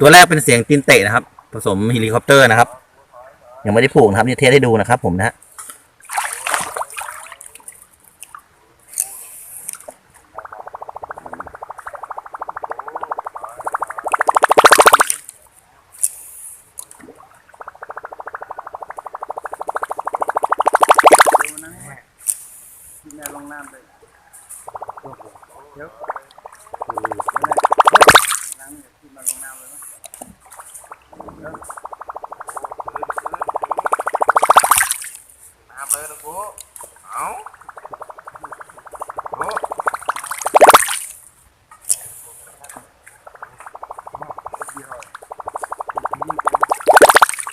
ตัวแรกเป็นเสียงตีนเตะนะครับ ผสมเฮลิคอปเตอร์นะครับ ยังไม่ได้ผูกนะครับนี่เทสให้ดูนะครับผมนะฮะ ที่แม่ลงน้ำไปเดี๋ยวน้ำเนี่ยที่มาลงน้ำเลยนะ น้ำเลยนะกูเอาโอ้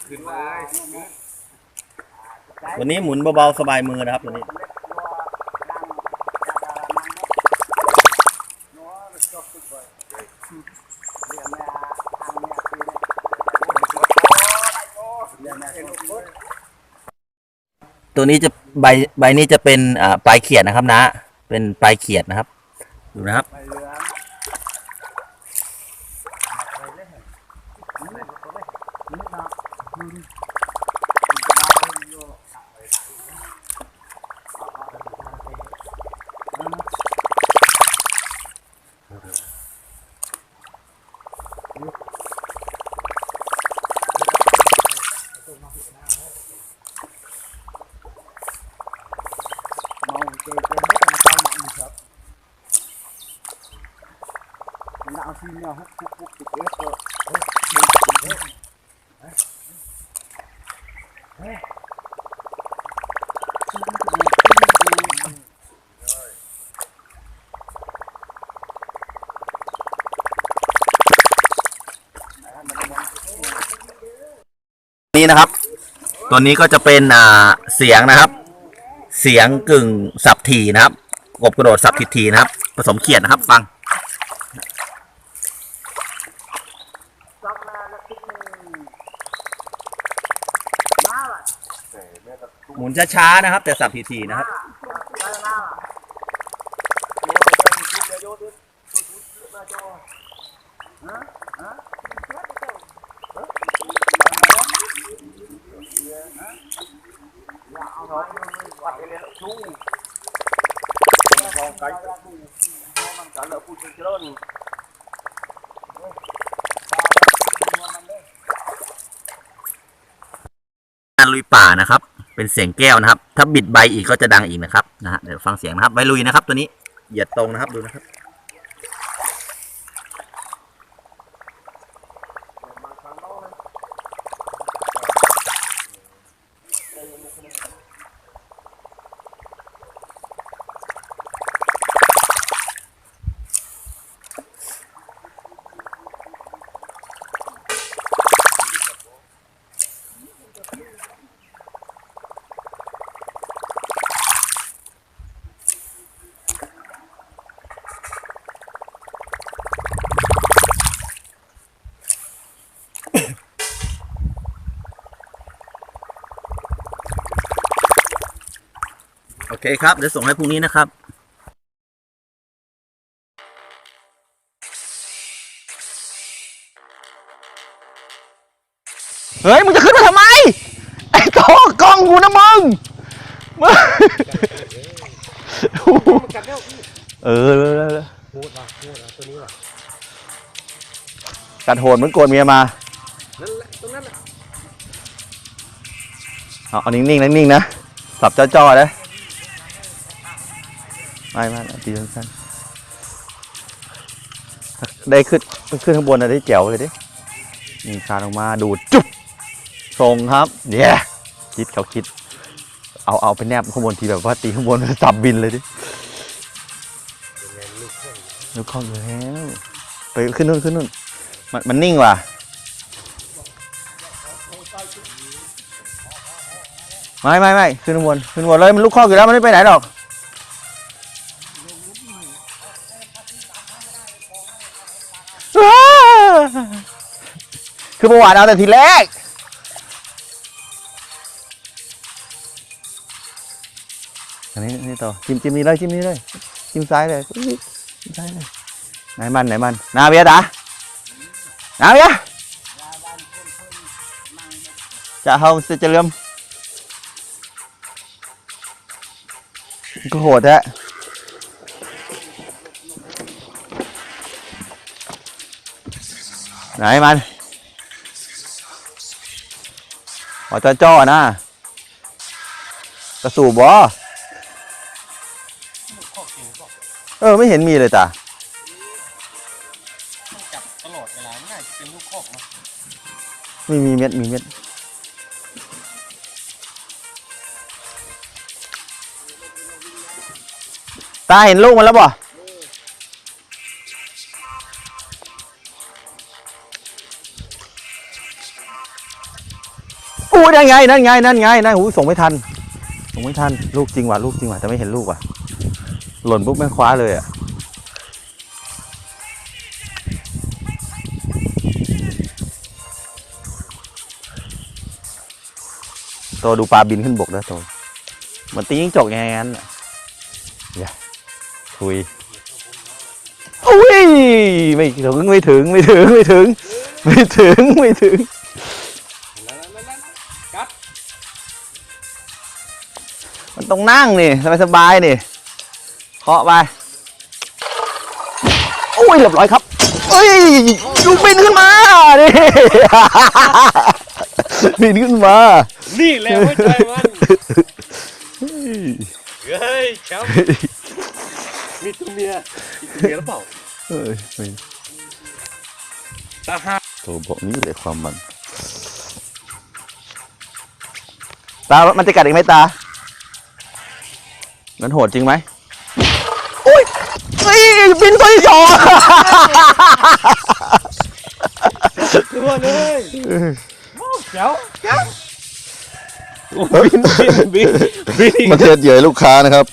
ขึ้นเลยวันนี้หมุนเบาๆสบายมือนะครับตัวนี้ตัวนี้จะใบใบนี้จะเป็นอ่าปลายเขียดนะครับนะ เป็นปลายเขียดนะครับ ดูนะครับ ไปเรือมองเจอเจอไม่ต้องเข้ามาอีกครับมั นเอาซีเนี่ยฮุกฮุกฮุกติดเอฟก็นี่นะครับ ตัวนี้ก็จะเป็นอ่าเสียงนะครับ เสียงกึ่งสับทีนะครับกบกระโดดสับทีทีนะครับ ผสมเขียดนะครับ ฟังหนึ่งมาละหมุนช้าๆนะครับ แต่สับทีทีนะครับ ได้มาละวัดไปเลยชูลองไกลมันจะเหลือผู้ เจริญงานลุยป่านะครับ เป็นเสียงแก้วนะครับ ถ้าบิดใบอีกก็จะดังอีกนะครับนะฮะเดี๋ยวฟังเสียงนะครับใบลุยนะครับ ตัวนี้เหยียดตรงนะครับดูนะครับ เคครับ เดี๋ยวส่งให้พรุ่งนี้นะครับเฮ้ยมึงจะขึ้นมาทำไม ไอ้โตกล้องกูนะมึงมึงเออเออเออกัดโหดเหมือนโกนเมียมาเอาเอานิ่งๆนะนิ่งๆนะสับจ้อๆนะ ไม่ม่เอาตีสั้นๆได้ขึ้นขึ้นข้างบนนะได้แจ๋วเลยดินี่คานออกมาดูดจุ๊บส่งครับเนี่ยคิดเขาคิด เอาเอาไปแนบข้างบนทีแบบว่าตีข้างบนจับบินเลยดิลูกข้องอยู่แล้วไปขึ้นนู่นขึ้นนู่นมันมันนิ่งว่ะไม่ไม่ไม่ขึ้นข้างบนขึ้นข้างบนเลยมันลูกข้องอยู่แล้วมันไม่ไปไหนหรอก คือประวัติเอาแต่ทีแรก อันนี้นี่ต่อจิ้มจิ้มนี้เลยจิ้มนี้เลยจิ้มซ้ายเลยจิ้มซ้ายเลยไหนมันไหนมันนาเบียดอะนาเบียจะเอาจะเริ่มโหดแท้ ไหนมันอ๋อจะจ่อนะกระสูบบ่เออ ไม่เห็นมีเลยจ้ะจับตลอดเวลาน่าจะเป็นลูกคอกนะมีมีเม็ด มีเม็ดตาเห็นลูกมันแล้วบ่ อู้นั่นไงนั่นไงนั่นไงนั่นหูส่งไม่ทันส่งไม่ทัน ลูกจริงว่ะลูกจริงว่ะแต่ไม่เห็นลูกว่ะ หล่นปุ๊บแม่งคว้าเลยอะโตดูปลาบินขึ้นบกนะโตเหมันตีจิ้งจกยังไงงั้นน่ะอย่าคุยอุ้ยไม่ถึงไม่ถึงไม่ถึงไม่ถึง ไม่ถึงไม่ถึง มันต้องนั่งนี่สบายสบายๆนี่เคาะไปโอ้ยเรียบร้อยครับเอ้ยดูบินขึ้นมานี่บินขึ้นมา นี่แหละหัวใจมันเฮ้ยแชมป์มีตัวเมียมีตัวเมียหรือเปล่าเอ้ยไม่ตาหาโถบอกนี้เลยความมัน ตา มันจะกัดอีกไหมตา มันโหดจริงไหมโอ้ยเฮ้ยบินตัวที่สองตัวเลยเจ้าเจ้าบินบินบินบินมาเทศเหยื่อลูกค้านะครับ